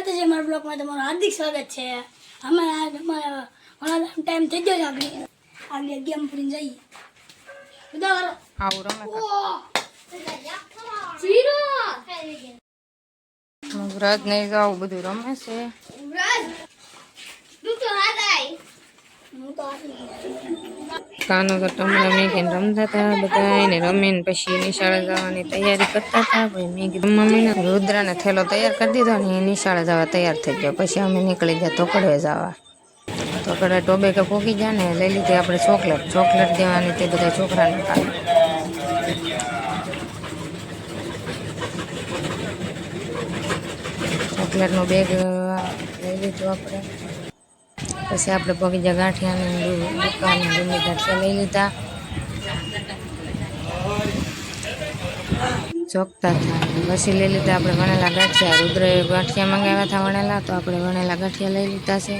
માતાજી મારા બ્લોગમાં તમારું હાર્દિક સ્વાગત છે. અમે આ અમારા ઘણા ટાઈમ થઈ ગયો છે આગળ. આગળ ગેમ પૂરીને જઈએ. બધા વાળો આવું રમે વ્રત નહીં જાવ બધું રમે છે. હું તો આટલી કાનો તો ટમણા મેકીને રમતા હતા બધા એને રમીને પછી નિશાળે જવાની તૈયારી કરતા હતા પછી મેં કીધું મમ્મીને રુદ્રાને થેલો તૈયાર કરી દીધો ને એ નિશાળે જવા તૈયાર થઈ ગયો પછી અમે નીકળી ગયા તોકડવે જવા તોકડે ટોબે કે પોકી ગયા ને લઈ લીધી આપણે ચોકલેટ ચોકલેટ દેવાની તે બધા છોકરાને ખાય ચોકલેટનું બેગ લઈ લીધું આપણે પછી આપણે બગીચા ગાંઠિયાની દુકાન ડુંગળી ગાંઠિયા લઈ લીધા. ચોકતા હતા પછી લઈ લીધા આપણે વણેલા ગાંઠિયા. રુદ્ર ગાંઠિયા મંગાવ્યા હતા વણેલા, તો આપણે વણેલા ગાંઠિયા લઈ લીધા છે.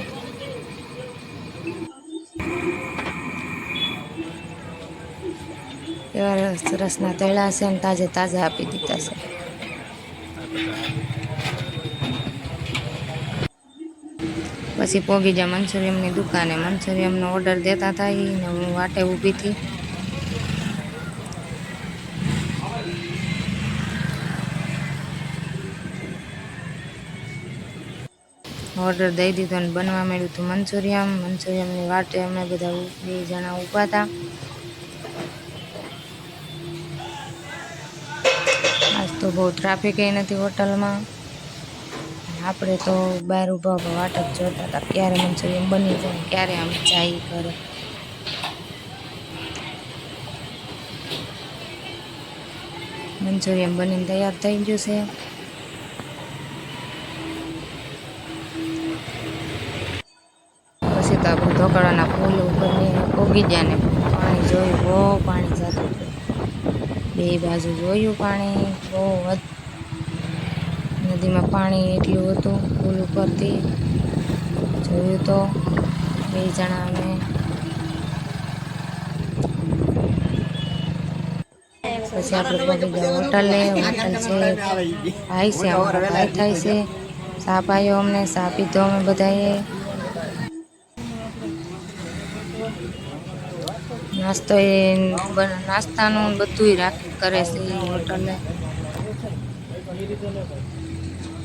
એવા સરસના તળા છે ને તાજે તાજા આપી દીધા છે. પછી પોગી જ્યાં મંચુરિયમની દુકાને. મંચુરિયમનો ઓર્ડર દેતા હતા એને હું વાટે ઊભી હતી ઓર્ડર દઈ દીધો અને બનવા માંડ્યું હતું મંચુરિયમ. મંચુરિયમની વાટે અમે બધા બે જણા ઊભા હતા આજ તો બહુ ટ્રાફિક નથી હોટલમાં. આપણે તો બહાર ઊભા ઊભા વાટક જોતા હતા. ક્યારે મંચુરિયન બની જાય, ક્યારે આમ જાય કરે મંચુરિયન બનીને તૈયાર થઈ ગયું છે. પછી તો આપણે ઢોકળાના ફૂલ ઉપર ઉગી ગયા ને પાણી જોયું, બહુ પાણી જતું બે બાજુ જોયું પાણી, બહુ નદીમાં પાણી એટલું હતું પુલ ઉપરથી જોયું તો બે જણા અમે પછી આપણે પહોંચી ગયા હોટલે હોટલ છે ભાઈ છે અમારો ભાઈ થાય છે ચા પાયો અમને ચા પીધો અમે બધાએ નાસ્તો એ બ- નાસ્તાનું બધું રાખી કરે છે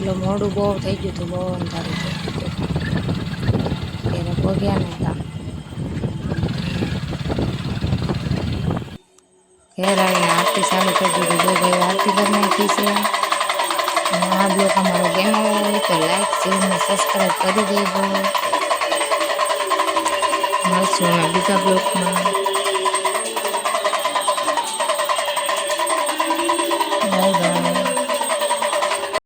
એટલું મોડું બહુ થઈ ગયું હતું, બહુ અંધારું હતું ત્યારે પોગ્યા નહોતા. ઘેર આવીને આરતી ચાલુ કરી દીધી. બહુ ભાઈ આરતી કરી નાખી છે. આ બ્લોક અમારો ગેમ આવ્યો તો લાઈક શેર સબસ્ક્રાઈબ કરી દેજો. મળશું બીજા બ્લોગમાં